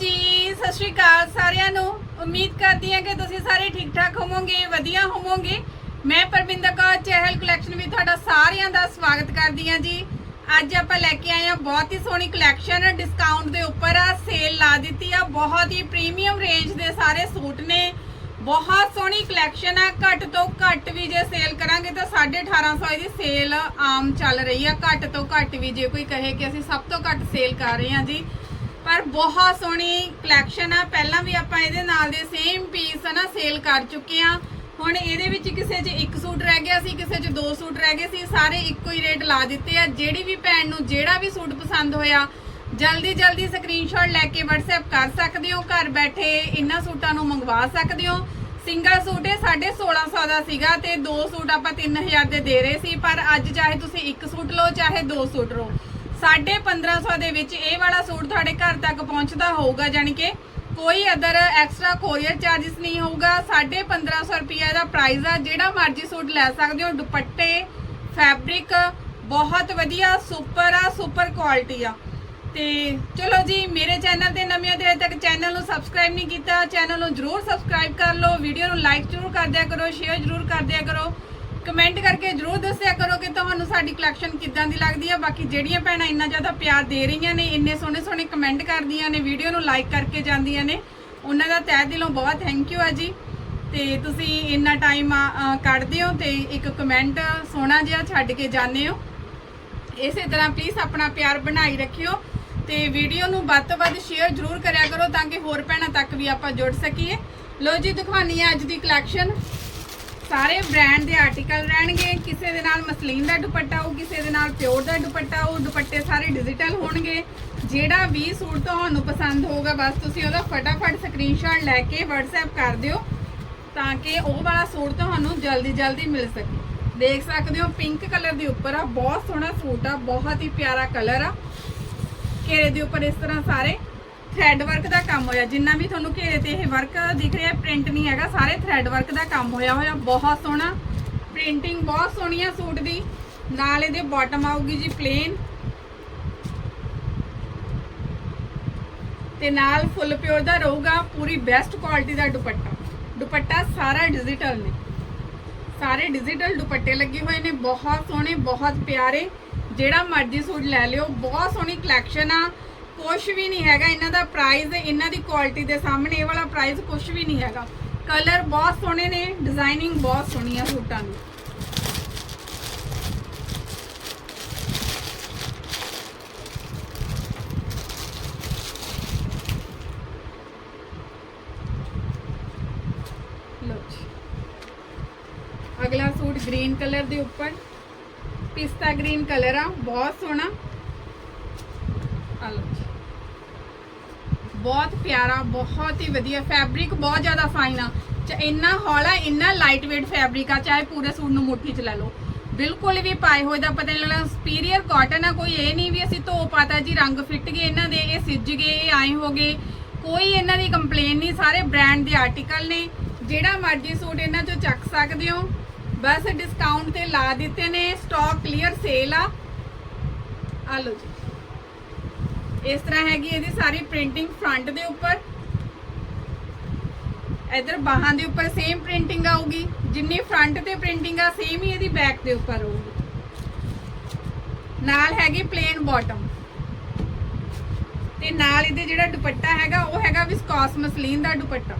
ਜੀ, ਸਤਿ ਸ਼੍ਰੀ ਅਕਾਲ ਸਾਰਿਆਂ ਨੂੰ। ਉਮੀਦ ਕਰਦੀ ਹਾਂ ਕਿ ਤੁਸੀਂ ਸਾਰੇ ਠੀਕ ਠਾਕ ਹੋਵੋਗੇ, ਵਧੀਆ ਹੋਵੋਗੇ। ਮੈਂ ਪਰਮਿੰਦਰ ਕੌਰ, ਚਹਿਲ ਕਲੈਕਸ਼ਨ ਵਿੱਚ ਤੁਹਾਡਾ ਸਾਰਿਆਂ ਦਾ ਸਵਾਗਤ ਕਰਦੀ ਹਾਂ ਜੀ। ਅੱਜ ਆਪਾਂ ਲੈ ਕੇ ਆਏ ਹਾਂ ਬਹੁਤ ਹੀ ਸੋਹਣੀ ਕਲੈਕਸ਼ਨ ਡਿਸਕਾਊਂਟ ਦੇ ਉੱਪਰ ਆ ਸੇਲ ਲਾ ਦਿੱਤੀ ਆ। ਬਹੁਤ ਹੀ ਪ੍ਰੀਮੀਅਮ ਰੇਂਜ ਦੇ ਸਾਰੇ ਸੂਟ ਨੇ। ਬਹੁਤ ਸੋਹਣੀ ਕਲੈਕਸ਼ਨ ਆ। ਘੱਟ ਤੋਂ ਘੱਟ ਵੀ ਜੇ ਸੇਲ ਕਰਾਂਗੇ ਤਾਂ 1850 ਇਹਦੀ ਸੇਲ ਆਮ ਚੱਲ ਰਹੀ ਆ। ਘੱਟ ਤੋਂ ਘੱਟ ਵੀ ਜੇ ਕੋਈ ਕਹੇ ਕਿ ਅਸੀਂ ਸਭ ਤੋਂ ਘੱਟ ਸੇਲ ਕਰ ਰਹੇ ਹਾਂ ਜੀ। ਪਰ ਬਹੁਤ ਸੋਹਣੀ ਕਲੈਕਸ਼ਨ ਆ। ਪਹਿਲਾਂ ਵੀ ਆਪਾਂ ਇਹਦੇ ਨਾਲ ਦੇ ਸੇਮ ਪੀਸ ਨਾ ਸੇਲ ਕਰ ਚੁੱਕੇ ਆ। ਹੁਣ ਇਹਦੇ ਵਿੱਚ ਕਿਸੇ 'ਚ ਇੱਕ ਸੂਟ ਰਹਿ ਗਿਆ ਸੀ, ਕਿਸੇ 'ਚ ਦੋ ਸੂਟ ਰਹਿ ਗਏ ਸੀ, ਸਾਰੇ ਇੱਕੋ ਹੀ ਰੇਟ ਲਾ ਦਿੱਤੇ ਆ। ਜਿਹੜੀ ਵੀ ਭੈਣ ਨੂੰ ਜਿਹੜਾ ਵੀ ਸੂਟ ਪਸੰਦ ਹੋਇਆ, ਜਲਦੀ ਜਲਦੀ ਸਕਰੀਨਸ਼ਾਟ ਲੈ ਕੇ WhatsApp ਕਰ ਸਕਦੇ ਹੋ। ਘਰ ਬੈਠੇ ਇਹਨਾਂ ਸੂਟਾਂ ਨੂੰ ਮੰਗਵਾ ਸਕਦੇ ਹੋ। ਸਿੰਗਲ ਸੂਟ ਇਹ 1650 ਦਾ ਸੀਗਾ ਤੇ ਦੋ ਸੂਟ ਆਪਾਂ 3000 ਦੇ ਦੇ ਰਹੇ ਸੀ। ਪਰ ਅੱਜ ਚਾਹੇ ਤੁਸੀਂ ਇੱਕ ਸੂਟ ਲਓ, ਚਾਹੇ ਦੋ ਸੂਟ ਲਓ 1550 ਦੇ ਵਿੱਚ ਇਹ ਵਾਲਾ ਸੂਟ ਤੁਹਾਡੇ ਘਰ ਤੱਕ ਪਹੁੰਚਦਾ ਹੋਊਗਾ ਜਾਨੀ ਕਿ ਕੋਈ ਅਦਰ ਐਕਸਟਰਾ ਕੋਰੀਅਰ ਚਾਰजेस ਨਹੀਂ ਹੋਊਗਾ। 1550 ਰੁਪਏ ਦਾ ਪ੍ਰਾਈਸ ਆ, ਜਿਹੜਾ ਮਰਜ਼ੀ ਸੂਟ ਲੈ ਸਕਦੇ ਹੋ। ਦੁਪੱਟੇ ਫੈਬਰਿਕ ਬਹੁਤ ਵਧੀਆ ਸੁਪਰ ਆ ਸੁਪਰ ਕੁਆਲਿਟੀ ਆ। ਤੇ ਚਲੋ ਜੀ, ਮੇਰੇ ਚੈਨਲ ਤੇ ਨਵੇਂ ਹੋ ਤੇ ਤੱਕ ਚੈਨਲ ਨੂੰ ਸਬਸਕ੍ਰਾਈਬ ਨਹੀਂ ਕੀਤਾ ਚੈਨਲ ਨੂੰ ਜਰੂਰ ਸਬਸਕ੍ਰਾਈਬ ਕਰ ਲਓ। ਵੀਡੀਓ ਨੂੰ ਲਾਈਕ ਜਰੂਰ ਕਰ ਦਿਆ ਕਰੋ ਸ਼ੇਅਰ ਜਰੂਰ ਕਰ ਦਿਆ ਕਰੋ। ਕਮੈਂਟ ਕਰਕੇ ਜਰੂਰ ਦੱਸਿਆ ਕਰੋ ਕਿ ਤੁਹਾਨੂੰ ਸਾਡੀ ਕਲੈਕਸ਼ਨ ਕਿੱਦਾਂ ਦੀ ਲੱਗਦੀ ਆ। ਬਾਕੀ ਜਿਹੜੀਆਂ ਭੈਣਾਂ ਇੰਨਾ ਜ਼ਿਆਦਾ ਪਿਆਰ ਦੇ ਰਹੀਆਂ ਨੇ, ਇੰਨੇ ਸੋਹਣੇ ਸੋਹਣੇ ਕਮੈਂਟ ਕਰਦੀਆਂ ਨੇ, ਵੀਡੀਓ ਨੂੰ ਲਾਈਕ ਕਰਕੇ ਜਾਂਦੀਆਂ ਨੇ, ਉਹਨਾਂ ਦਾ ਤਹਿ ਦਿਲੋਂ ਬਹੁਤ ਥੈਂਕ ਯੂ ਆ ਜੀ। ਤੇ ਤੁਸੀਂ ਇੰਨਾ ਟਾਈਮ ਕੱਢਦੇ ਹੋ ਤੇ ਇੱਕ ਕਮੈਂਟ ਸੋਹਣਾ ਜਿਹਾ ਛੱਡ ਕੇ ਜਾਂਦੇ ਹੋ। ਇਸੇ ਤਰ੍ਹਾਂ ਪਲੀਜ਼ ਆਪਣਾ ਪਿਆਰ ਬਣਾਈ ਰੱਖਿਓ ਤੇ ਵੀਡੀਓ ਨੂੰ ਵੱਧ ਤੋਂ ਵੱਧ ਸ਼ੇਅਰ ਜਰੂਰ ਕਰਿਆ ਕਰੋ ਤਾਂ ਕਿ ਹੋਰ ਭੈਣਾਂ ਤੱਕ ਵੀ ਆਪਾਂ ਜੁੜ ਸਕੀਏ। ਲੋ ਜੀ ਦਿਖਾਉਣੀ ਹੈ ਅੱਜ ਦੀ ਕਲੈਕਸ਼ਨ ਸਾਰੇ ਬ੍ਰਾਂਡ ਦੇ ਆਰਟੀਕਲ ਰਹਿਣਗੇ। ਕਿਸੇ ਦੇ ਨਾਲ ਮਸਲੀਨ ਦਾ ਦੁਪੱਟਾ ਹੋ ਕਿਸੇ ਦੇ ਨਾਲ ਪਿਓਰ ਦਾ ਦੁਪੱਟਾ ਹੋ ਦੁਪੱਟੇ ਸਾਰੇ ਡਿਜੀਟਲ ਹੋਣਗੇ। ਜਿਹੜਾ ਵੀ ਸੂਟ ਤੁਹਾਨੂੰ ਪਸੰਦ ਹੋਊਗਾ, ਬਸ ਤੁਸੀਂ ਉਹਦਾ ਫਟਾਫਟ ਸਕਰੀਨਸ਼ਾਟ ਲੈ ਕੇ WhatsApp ਕਰ ਦਿਓ, ਤਾਂ ਕਿ ਉਹ ਵਾਲਾ ਸੂਟ ਤੁਹਾਨੂੰ ਜਲਦੀ ਜਲਦੀ ਮਿਲ ਸਕੇ। ਦੇਖ ਸਕਦੇ ਹੋ ਪਿੰਕ ਕਲਰ ਦੇ ਉੱਪਰ ਆ, ਬਹੁਤ ਸੋਹਣਾ ਸੂਟ ਆ, ਬਹੁਤ ਹੀ ਪਿਆਰਾ ਕਲਰ ਆ। ਘੇਰੇ ਦੇ ਉੱਪਰ ਇਸ ਤਰ੍ਹਾਂ ਸਾਰੇ ਥ੍ਰੈਡ ਵਰਕ ਦਾ ਕੰਮ ਹੋਇਆ। ਜਿੰਨਾ ਵੀ ਤੁਹਾਨੂੰ ਘੇਰੇ ਤੇ ਇਹ ਵਰਕ ਦਿਖ ਰਿਹਾ ਪ੍ਰਿੰਟ ਨਹੀਂ ਹੈਗਾ, ਸਾਰੇ ਥ੍ਰੈਡ ਵਰਕ ਦਾ ਕੰਮ ਹੋਇਆ ਹੋਇਆ। ਬਹੁਤ ਸੋਹਣਾ। ਪ੍ਰਿੰਟਿੰਗ ਬਹੁਤ ਸੋਹਣੀ ਆ ਸੂਟ ਦੀ। ਨਾਲ ਇਹਦੇ ਬਾਟਮ ਆਊਗੀ ਜੀ ਪਲੇਨ ਤੇ ਨਾਲ ਫੁੱਲ ਪਿਓਰ ਦਾ ਰਹੂਗਾ, ਪੂਰੀ ਬੈਸਟ ਕੁਆਲਿਟੀ ਦਾ ਦੁਪੱਟਾ। ਦੁਪੱਟਾ ਸਾਰਾ ਡਿਜੀਟਲ ਨੇ। ਸਾਰੇ ਡਿਜੀਟਲ ਦੁਪੱਟੇ ਲੱਗੇ ਹੋਏ ਨੇ। ਬਹੁਤ ਸੋਹਣੇ, ਬਹੁਤ ਪਿਆਰੇ। ਜਿਹੜਾ ਮਰਜ਼ੀ ਸੂਟ ਲੈ ਲਿਓ। ਬਹੁਤ ਸੋਹਣੀ ਕਲੈਕਸ਼ਨ ਆ। ਕੁਝ ਵੀ ਨਹੀਂ ਹੈਗਾ, ਇਹਨਾਂ ਦਾ ਪ੍ਰਾਈਸ ਇਹਨਾਂ ਦੀ ਕੁਆਲਿਟੀ ਦੇ ਸਾਹਮਣੇ ਇਹ ਵਾਲਾ ਪ੍ਰਾਈਸ ਕੁਝ ਵੀ ਨਹੀਂ ਹੈਗਾ। ਕਲਰ ਬਹੁਤ ਸੋਹਣੇ ਨੇ ਡਿਜ਼ਾਈਨਿੰਗ ਬਹੁਤ ਸੋਹਣੀ ਆ ਸੂਟਾਂ ਦੀ। ਲਓ ਅਗਲਾ ਸੂਟ ਗ੍ਰੀਨ ਕਲਰ ਦੇ ਉੱਪਰ। ਪਿਸਤਾ ਗ੍ਰੀਨ ਕਲਰ ਆ, ਬਹੁਤ ਸੋਹਣਾ ਆ ਲਓ ਜੀ ਬਹੁਤ ਪਿਆਰਾ, ਬਹੁਤ ਹੀ ਵਧੀਆ ਫੈਬਰਿਕ ਬਹੁਤ ਜ਼ਿਆਦਾ ਫਾਈਨ ਆ। ਚ ਇੰਨਾ ਹੌਲਾ, ਇੰਨਾ ਲਾਈਟ weight ਫੈਬਰਿਕ ਆ, ਚਾਹੇ ਪੂਰੇ ਸੂਟ ਨੂੰ ਮੁੱਠੀ 'ਚ ਲੈ ਲਓ। ਬਿਲਕੁਲ ਵੀ ਪਾਏ ਹੋਏ ਦਾ ਪਤਾ ਨਹੀਂ ਲੱਗਣਾ ਸੁਪੀਰੀਅਰ ਕਾਟਨ ਆ, ਕੋਈ ਇਹ ਨਹੀਂ ਵੀ ਅਸੀਂ ਧੋ ਪਾਤਾ ਜੀ, ਰੰਗ ਫਿੱਟ ਗਏ ਇਹਨਾਂ ਦੇ, ਇਹ ਸਿੱਜ ਗਏ, ਇਹ ਆਏ ਹੋ ਗਏ। ਕੋਈ ਇਹਨਾਂ ਦੀ ਕੰਪਲੇਨ ਨਹੀਂ ਸਾਰੇ ਬ੍ਰਾਂਡ ਦੇ ਆਰਟੀਕਲ ਨੇ। ਜਿਹੜਾ ਮਰਜ਼ੀ ਸੂਟ ਇਹਨਾਂ ਚੋਂ ਚੱਕ ਸਕਦੇ ਹੋ। ਬਸ ਡਿਸਕਾਊਂਟ ਤੇ ਲਾ ਦਿੱਤੇ ਨੇ ਸਟਾਕ ਕਲੀਅਰ ਸੇਲ ਆ। ਆ ਲਓ ਜੀ। ਇਸ ਤਰ੍ਹਾਂ ਹੈਗੀ ਇਹਦੀ ਸਾਰੀ ਪ੍ਰਿੰਟਿੰਗ ਫਰੰਟ ਦੇ ਉੱਪਰ। ਇਧਰ ਬਾਹਾਂ ਦੇ ਉੱਪਰ ਸੇਮ ਪ੍ਰਿੰਟਿੰਗ ਆਊਗੀ, ਜਿੰਨੀ ਫਰੰਟ ਤੇ ਪ੍ਰਿੰਟਿੰਗ ਆ ਸੇਮ ਹੀ ਇਹਦੀ ਬੈਕ ਦੇ ਉੱਪਰ ਹੋਊਗੀ ਨਾਲ ਹੈਗੀ ਪਲੇਨ ਬਾਟਮ ਤੇ ਨਾਲ ਇਹਦੇ ਜਿਹੜਾ ਦੁਪੱਟਾ ਹੈਗਾ, ਉਹ ਹੈਗਾ ਵਿਸਕੋਸ ਮਸਲੀਨ ਦਾ ਦੁਪੱਟਾ।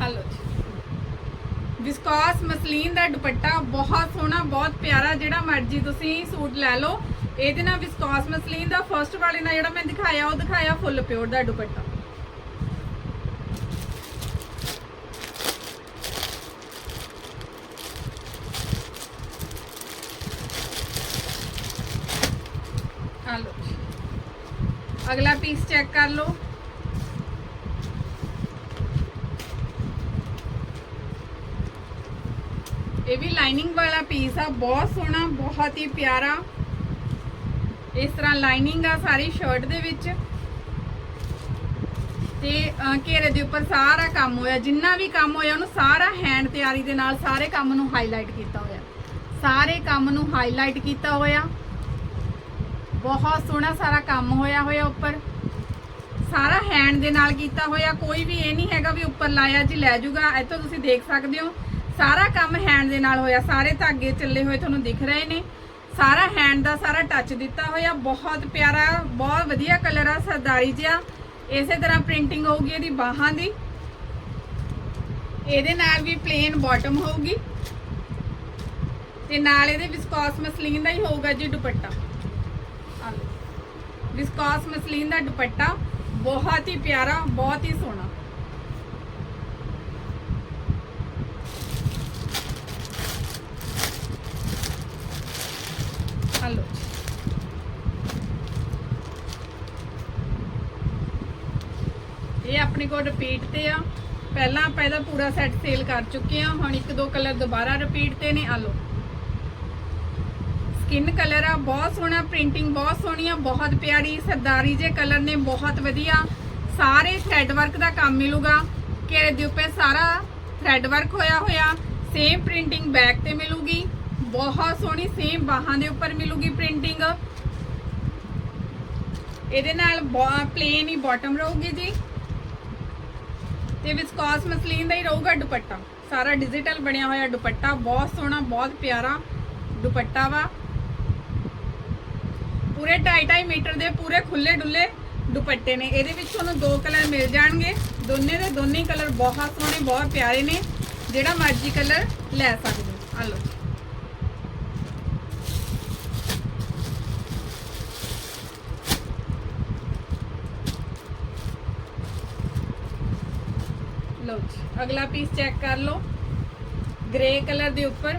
ਹਲੋ ਜੀ। ਵਿਸਕੋਸ ਮਸਲੀਨ ਦਾ ਦੁਪੱਟਾ, ਬਹੁਤ ਸੋਹਣਾ, ਬਹੁਤ ਪਿਆਰਾ, ਜਿਹੜਾ ਮਰਜ਼ੀ ਤੁਸੀਂ ਸੂਟ ਲੈ ਲਓ। ਇਹਦੇ ਨਾਲ ਵਿਸਕੋਸ ਮਸਲੀਨ ਦਾ ਫਰਸਟ ਵਾਲੇ ਨਾਲ ਜਿਹੜਾ ਮੈਂ ਦਿਖਾਇਆ, ਉਹ ਦਿਖਾਇਆ ਫੁੱਲ ਪਿਓਰ ਦਾ ਦੁਪੱਟਾ। ਅਗਲਾ ਪੀਸ ਚੈੱਕ ਕਰ ਲਓ। ਇਹ ਵੀ ਲਾਈਨਿੰਗ ਵਾਲਾ ਪੀਸ ਆ, ਬਹੁਤ ਸੋਹਣਾ, ਬਹੁਤ ਹੀ ਪਿਆਰਾ। ਇਸ ਤਰ੍ਹਾਂ ਲਾਈਨਿੰਗ ਆ ਸਾਰੀ ਸ਼ਰਟ ਦੇ ਵਿੱਚ। ਤੇ ਘੇਰੇ ਦੇ ਉੱਪਰ ਸਾਰਾ ਕੰਮ ਹੋਇਆ। ਜਿੰਨਾ ਵੀ ਕੰਮ ਹੋਇਆ, ਉਹਨੂੰ ਸਾਰਾ ਹੈਂਡ ਤਿਆਰੀ ਦੇ ਨਾਲ ਸਾਰੇ ਕੰਮ ਨੂੰ ਹਾਈਲਾਈਟ ਕੀਤਾ ਹੋਇਆ। ਸਾਰੇ ਕੰਮ ਨੂੰ ਹਾਈਲਾਈਟ ਕੀਤਾ ਹੋਇਆ। ਬਹੁਤ ਸੋਹਣਾ ਸਾਰਾ ਕੰਮ ਹੋਇਆ ਹੋਇਆ ਉੱਪਰ। ਸਾਰਾ ਹੈਂਡ ਦੇ ਨਾਲ ਕੀਤਾ ਹੋਇਆ। ਕੋਈ ਵੀ ਇਹ ਨਹੀਂ ਹੈਗਾ ਵੀ ਉੱਪਰ ਲਾਇਆ ਜੀ, ਲੈ ਜੂਗਾ। ਇੱਥੋਂ ਤੁਸੀਂ ਦੇਖ ਸਕਦੇ ਹੋ। ਸਾਰਾ ਕੰਮ ਹੈਂਡ ਦੇ ਨਾਲ ਹੋਇਆ। ਸਾਰੇ ਧਾਗੇ ਚੱਲੇ ਹੋਏ ਤੁਹਾਨੂੰ ਦਿਖ ਰਹੇ ਨੇ। ਸਾਰਾ ਹੈਂਡ ਦਾ ਸਾਰਾ ਟੱਚ ਦਿੱਤਾ ਹੋਇਆ, ਬਹੁਤ ਪਿਆਰਾ, ਬਹੁਤ ਵਧੀਆ ਕਲਰ ਆ ਸਰਦਾਰੀ ਜਿਹਾ। ਇਸੇ ਤਰ੍ਹਾਂ ਪ੍ਰਿੰਟਿੰਗ ਹੋਊਗੀ ਇਹਦੀ ਬਾਹਾਂ ਦੀ। ਇਹਦੇ ਨਾਲ ਵੀ ਪਲੇਨ ਬਾਟਮ ਹੋਊਗੀ। ਤੇ ਨਾਲ ਇਹਦੇ ਵਿਸਕੋਸ ਮਸਲੀਨ ਦਾ ਹੀ ਹੋਊਗਾ ਜੀ ਦੁਪੱਟਾ। ਵਿਸਕੋਸ ਮਸਲੀਨ ਦਾ ਦੁਪੱਟਾ ਬਹੁਤ ਹੀ ਪਿਆਰਾ, ਬਹੁਤ ਹੀ ਸੋਹਣਾ ਹਲੋ ਇਹ ਰਿਪੀਟ ਤੇ ਆ। ਪਹਿਲਾਂ ਆਪਾਂ ਇਹਦਾ ਪੂਰਾ ਸੈੱਟ ਸੇਲ ਕਰ ਚੁੱਕੇ ਆ ਹੁਣ ਇੱਕ ਦੋ ਕਲਰ ਦੁਬਾਰਾ ਰਿਪੀਟ ਤੇ ਨੇ। ਆ ਲਓ। ਸਕਿਨ ਕਲਰ ਆ, ਬਹੁਤ ਸੋਹਣਾ ਪ੍ਰਿੰਟਿੰਗ ਬਹੁਤ ਸੋਹਣੀ ਆ, ਬਹੁਤ ਪਿਆਰੀ, ਸਰਦਾਰੀ ਜੇ ਕਲਰ ਨੇ, ਬਹੁਤ ਵਧੀਆ। ਸਾਰੇ ਥ੍ਰੈਡ ਵਰਕ ਦਾ ਕੰਮ ਮਿਲੂਗਾ। ਘੇਰੇ ਦੇ ਉੱਪਰ ਸਾਰਾ ਥ੍ਰੈਡ ਵਰਕ ਹੋਇਆ ਹੋਇਆ ਸੇਮ ਪ੍ਰਿੰਟਿੰਗ ਬੈਕ ਤੇ ਮਿਲੂਗੀ। ਬਹੁਤ ਸੋਹਣੀ ਸੇਮ ਬਾਹਾਂ ਦੇ ਉੱਪਰ ਮਿਲੂਗੀ ਪ੍ਰਿੰਟਿੰਗ ਇਹਦੇ ਨਾਲ ਪਲੇਨ ਹੀ ਬਾਟਮ ਰਹੂਗੀ ਜੀ। ਤੇ ਵਿਸਕੋਸ ਮਸਲੀਨ ਦਾ ਹੀ ਰਹੂਗਾ ਦੁਪੱਟਾ। ਸਾਰਾ ਡਿਜੀਟਲ ਬਣਿਆ ਹੋਇਆ ਦੁਪੱਟਾ, ਬਹੁਤ ਸੋਹਣਾ, ਬਹੁਤ ਪਿਆਰਾ ਦੁਪੱਟਾ ਵਾ। ਪੂਰੇ 2.5 ਮੀਟਰ ਦੇ ਪੂਰੇ ਖੁੱਲੇ ਡੁੱਲੇ ਦੁਪੱਟੇ ਨੇ। ਇਹਦੇ ਵਿੱਚ ਤੁਹਾਨੂੰ ਦੋ ਕਲਰ ਮਿਲ ਜਾਣਗੇ। ਦੋਨੇ ਦੇ ਦੋਨੇ ਕਲਰ ਬਹੁਤ ਸੋਹਣੇ, ਬਹੁਤ ਪਿਆਰੇ ਨੇ। ਜਿਹੜਾ ਮਰਜ਼ੀ ਕਲਰ ਲੈ ਸਕਦੇ ਹੋ। ਆ ਲਓ। ਲਓ ਜੀ, ਅਗਲਾ ਪੀਸ ਚੈੱਕ ਕਰ ਲਓ। ਗ੍ਰੇ ਕਲਰ ਦੇ ਉੱਪਰ।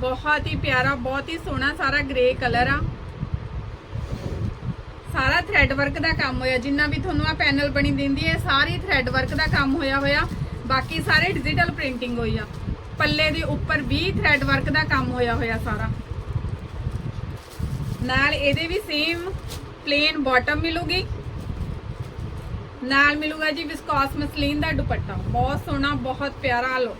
ਬਹੁਤ ਹੀ ਪਿਆਰਾ, ਬਹੁਤ ਹੀ ਸੋਹਣਾ ਸਾਰਾ ਗ੍ਰੇ ਕਲਰ ਆ। ਸਾਰਾ ਥ੍ਰੈਡ ਵਰਕ ਦਾ ਕੰਮ ਹੋਇਆ, ਜਿੰਨਾ ਵੀ ਤੁਹਾਨੂੰ ਆ ਪੈਨਲ ਬਣੀ ਦਿੰਦੀ ਹੈ ਸਾਰੀ ਥ੍ਰੈਡ ਵਰਕ ਦਾ ਕੰਮ ਹੋਇਆ ਹੋਇਆ। ਬਾਕੀ ਸਾਰੇ ਡਿਜੀਟਲ ਪ੍ਰਿੰਟਿੰਗ ਹੋਈ ਆ। ਪੱਲੇ ਦੇ ਉੱਪਰ ਵੀ ਥ੍ਰੈਡ ਵਰਕ ਦਾ ਕੰਮ ਹੋਇਆ ਹੋਇਆ ਸਾਰਾ। ਨਾਲ ਇਹਦੇ ਵੀ ਸੇਮ ਪਲੇਨ ਬਾਟਮ ਮਿਲੂਗੀ। ਨਾਲ ਮਿਲੂਗਾ ਜੀ ਵਿਸਕੋਸ ਮਸਲੀਨ ਦਾ ਦੁਪੱਟਾ। ਬਹੁਤ ਸੋਹਣਾ, ਬਹੁਤ ਪਿਆਰਾ ਲੋ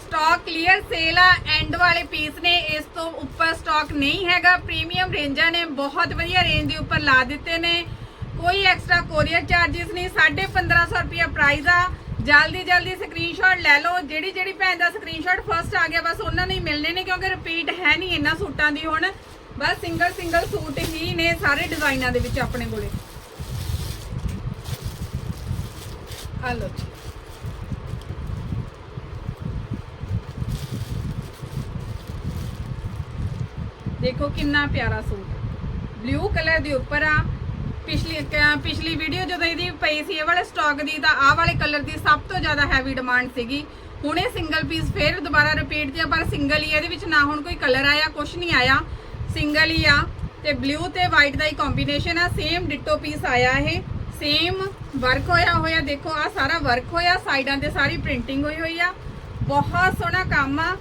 ਸਟਾਕ ਕਲੀਅਰ ਸੇਲ ਆ ਐਂਡ ਵਾਲੇ ਪੀਸ ਨੇ। ਇਸ ਤੋਂ ਉੱਪਰ ਸਟਾਕ ਨਹੀਂ ਹੈਗਾ ਪ੍ਰੀਮੀਅਮ ਰੇਂਜਾਂ ਨੇ। ਬਹੁਤ ਵਧੀਆ ਰੇਂਜ ਦੇ ਉੱਪਰ ਲਾ ਦਿੱਤੇ ਨੇ। ਕੋਈ ਐਕਸਟਰਾ ਕੋਰੀਅਰ ਚਾਰजेस ਨਹੀਂ 1550 ਰੁਪਿਆ ਪ੍ਰਾਈਸ ਆ। ਜਲਦੀ ਜਲਦੀ ਸਕਰੀਨਸ਼ਾਟ ਲੈ ਲਓ। ਜਿਹੜੀ ਜਿਹੜੀ ਭੈਣ ਦਾ ਸਕਰੀਨਸ਼ਾਟ ਫਸਟ ਆ ਗਿਆ, ਬਸ ਉਹਨਾਂ ਨੂੰ ਹੀ ਮਿਲਣੇ ਨੇ, ਕਿਉਂਕਿ ਰਿਪੀਟ ਹੈ ਨਹੀਂ ਇਹਨਾਂ ਸੂਟਾਂ ਦੀ ਹੁਣ। ਬਸ ਸਿੰਗਲ ਸਿੰਗਲ ਸੂਟ ਹੀ ਨੇ ਸਾਰੇ ਡਿਜ਼ਾਈਨਾਂ ਦੇ ਵਿੱਚ ਆਪਣੇ ਕੋਲੇ। ਆ ਲਓ ਜੀ ਦੇਖੋ ਕਿੰਨਾ ਪਿਆਰਾ ਸੂਟ ਬਲੂ ਕਲਰ ਦੇ ਉੱਪਰ ਆ। ਪਿਛਲੀ ਪਿਛਲੀ ਵੀਡੀਓ ਜਦੋਂ ਇਹਦੀ ਪਈ ਸੀ, ਇਹ ਵਾਲੇ ਸਟਾਕ ਦੀ, ਤਾਂ ਆਹ ਵਾਲੇ ਕਲਰ ਦੀ ਸਭ ਤੋਂ ਜ਼ਿਆਦਾ ਹੈਵੀ ਡਿਮਾਂਡ ਸੀਗੀ। ਹੁਣ ਇਹ ਸਿੰਗਲ ਪੀਸ ਫੇਰ ਦੁਬਾਰਾ ਰਿਪੀਟ ਤੇ ਪਰ ਸਿੰਗਲ ਹੀ ਇਹਦੇ ਵਿੱਚ ਨਾ ਹੁਣ ਕੋਈ ਕਲਰ ਆਇਆ ਕੁਝ ਨਹੀਂ ਆਇਆ। ਸਿੰਗਲ ਹੀ ਆ। ਤੇ ਬਲੂ ਤੇ ਵਾਈਟ ਦਾ ਹੀ ਕੰਬੀਨੇਸ਼ਨ ਆ। ਸੇਮ ਡਿਟੋ ਪੀਸ ਆਇਆ ਇਹ। ਸੇਮ ਵਰਕ ਹੋਇਆ ਹੋਇਆ, ਦੇਖੋ ਆ ਸਾਰਾ ਵਰਕ ਹੋਇਆ, ਸਾਈਡਾਂ ਤੇ ਸਾਰੀ ਪ੍ਰਿੰਟਿੰਗ ਹੋਈ ਹੋਈ ਆ। ਬਹੁਤ ਸੋਹਣਾ ਕੰਮ ਆ।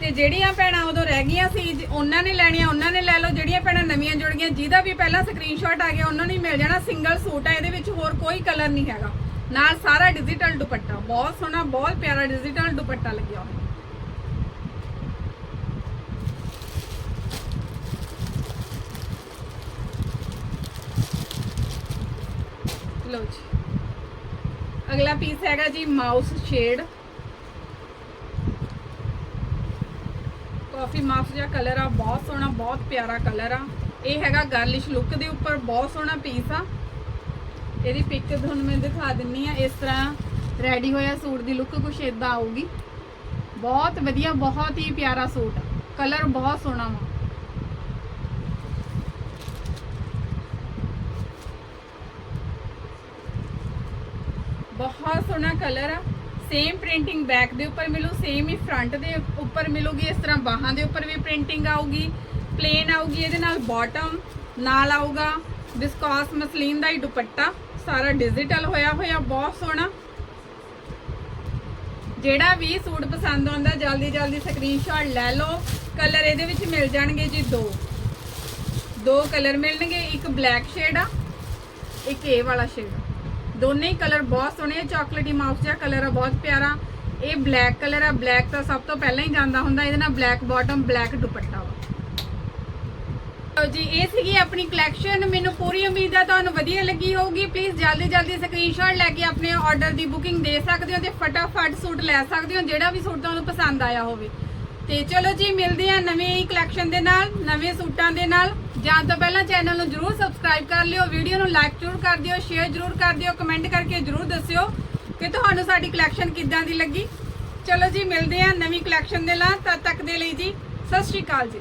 ਤੇ ਜਿਹੜੀਆਂ ਭੈਣਾਂ ਉਦੋਂ ਰਹਿ ਗਈਆਂ ਸੀ, ਜ- ਉਹਨਾਂ ਨੇ ਲੈਣੀਆਂ, ਉਹਨਾਂ ਨੇ ਲੈ ਲਓ। ਜਿਹੜੀਆਂ ਭੈਣਾਂ ਨਵੀਆਂ ਜੁੜ ਗਈਆਂ, ਜਿਹਦਾ ਵੀ ਪਹਿਲਾਂ ਸਕਰੀਨਸ਼ਾਟ ਆ ਗਿਆ, ਉਹਨਾਂ ਨੂੰ ਹੀ ਮਿਲ ਜਾਣਾ। ਸਿੰਗਲ ਸੂਟ ਆ, ਇਹਦੇ ਵਿੱਚ ਹੋਰ ਕੋਈ ਕਲਰ ਨਹੀਂ ਹੈਗਾ। ਨਾਲ ਸਾਰਾ ਡਿਜੀਟਲ ਦੁਪੱਟਾ, ਬਹੁਤ ਸੋਹਣਾ, ਬਹੁਤ ਪਿਆਰਾ ਡਿਜੀਟਲ ਦੁਪੱਟਾ ਲੱਗਿਆ ਹੋਇਆ। ਲਓ ਜੀ। ਅਗਲਾ ਪੀਸ ਹੈਗਾ ਜੀ ਮਾਊਸ ਸ਼ੇਡ ਕਾਫੀ ਮਾਊਸ ਜਿਹਾ ਕਲਰ ਆ, ਬਹੁਤ ਸੋਹਣਾ, ਬਹੁਤ ਪਿਆਰਾ ਕਲਰ ਆ। ਇਹ ਹੈਗਾ ਗਰਲਿਸ਼ ਲੁੱਕ ਦੇ ਉੱਪਰ, ਬਹੁਤ ਸੋਹਣਾ ਪੀਸ ਆ। ਇਹਦੀ ਪਿਕ ਤੁਹਾਨੂੰ ਮੈਂ ਦਿਖਾ ਦਿੰਨੀ ਆ, ਇਸ ਤਰ੍ਹਾਂ ਰੈਡੀ ਹੋਇਆ ਸੂਟ ਦੀ ਲੁੱਕ ਕੁਛ ਇਦਾਂ ਆਊਗੀ। ਬਹੁਤ ਵਧੀਆ, ਬਹੁਤ ਹੀ ਪਿਆਰਾ ਸੂਟ ਕਲਰ ਬਹੁਤ ਸੋਹਣਾ ਵਾ। ਬਹੁਤ ਸੋਹਣਾ ਕਲਰ ਆ। ਸੇਮ ਪ੍ਰਿੰਟਿੰਗ ਬੈਕ ਦੇ ਉੱਪਰ ਮਿਲੂ ਸੇਮ ਹੀ ਫਰੰਟ ਦੇ ਉੱਪਰ ਮਿਲੂਗੀ। ਇਸ ਤਰ੍ਹਾਂ ਬਾਹਾਂ ਦੇ ਉੱਪਰ ਵੀ ਪ੍ਰਿੰਟਿੰਗ ਆਊਗੀ ਪਲੇਨ ਆਊਗੀ, ਇਹਦੇ ਨਾਲ ਬਾਟਮ ਨਾਲ ਆਊਗਾ ਵਿਸਕੋਸ ਮਸਲੀਨ ਦਾ ਹੀ ਦੁਪੱਟਾ। ਸਾਰਾ ਡਿਜੀਟਲ ਹੋਇਆ ਹੋਇਆ, ਬਹੁਤ ਸੋਹਣਾ। ਜਿਹੜਾ ਵੀ ਸੂਟ ਪਸੰਦ ਆਉਂਦਾ, ਜਲਦੀ ਜਲਦੀ ਸਕਰੀਨਸ਼ਾਟ ਲੈ ਲਓ। ਕਲਰ ਇਹਦੇ ਵਿੱਚ ਮਿਲ ਜਾਣਗੇ ਜੀ ਦੋ। ਦੋ ਕਲਰ ਮਿਲਣਗੇ, ਇੱਕ ਬਲੈਕ ਸ਼ੇਡ ਆ, ਇੱਕ ਇਹ ਵਾਲਾ ਸ਼ੇਡ ਦੋਨੇ ਹੀ ਕਲਰ ਬਹੁਤ ਸੋਹਣੇ ਆ ਚਾਕਲੇਟੀ ਮਾਊਸ ਜਿਹਾ ਕਲਰ ਆ, ਬਹੁਤ ਪਿਆਰਾ। ਇਹ ਬਲੈਕ ਕਲਰ ਆ ਬਲੈਕ ਤਾਂ ਸਭ ਤੋਂ ਪਹਿਲਾਂ ਹੀ ਜਾਂਦਾ ਹੁੰਦਾ, ਇਹਦੇ ਨਾਲ ਬਲੈਕ ਬਾਟਮ ਬਲੈਕ ਦੁਪੱਟਾ ਵਾ। ਚਲੋ ਜੀ, ਇਹ ਸੀਗੀ ਆਪਣੀ ਕਲੈਕਸ਼ਨ ਮੈਨੂੰ ਪੂਰੀ ਉਮੀਦ ਹੈ ਤੁਹਾਨੂੰ ਵਧੀਆ ਲੱਗੀ ਹੋਊਗੀ। ਪਲੀਜ਼ ਜਲਦੀ ਜਲਦੀ ਸਕਰੀਨਸ਼ਾਟ ਲੈ ਕੇ ਆਪਣੇ ਆਰਡਰ ਦੀ ਬੁਕਿੰਗ ਦੇ ਸਕਦੇ ਹੋ ਤੇ ਫਟਾਫਟ ਸੂਟ ਲੈ ਸਕਦੇ ਹੋ, ਜਿਹੜਾ ਵੀ ਸੂਟ ਤੁਹਾਨੂੰ ਪਸੰਦ ਆਇਆ ਹੋਵੇ। ਤੇ ਚਲੋ ਜੀ, ਮਿਲਦੇ ਆ ਨਵੀਂ ਕਲੈਕਸ਼ਨ ਦੇ ਨਾਲ, ਨਵੇਂ ਸੂਟਾਂ ਦੇ ਨਾਲ। ਜਾਣ ਤੋਂ ਪਹਿਲਾਂ ਚੈਨਲ ਨੂੰ ਜਰੂਰ ਸਬਸਕ੍ਰਾਈਬ ਕਰ ਲਿਓ ਵੀਡੀਓ ਨੂੰ ਲਾਈਕ ਜਰੂਰ ਕਰ ਦਿਓ ਸ਼ੇਅਰ ਜਰੂਰ ਕਰ ਦਿਓ ਕਮੈਂਟ ਕਰਕੇ ਜਰੂਰ ਦੱਸਿਓ ਕਿ ਤੁਹਾਨੂੰ ਸਾਡੀ ਕਲੈਕਸ਼ਨ ਕਿੱਦਾਂ ਦੀ ਲੱਗੀ। ਚਲੋ ਜੀ, ਮਿਲਦੇ ਆ ਨਵੀਂ ਕਲੈਕਸ਼ਨ ਦੇ ਨਾਲ, ਤਦ ਤੱਕ ਦੇ ਲਈ ਜੀ, ਸਤਿ ਸ਼੍ਰੀ ਅਕਾਲ ਜੀ।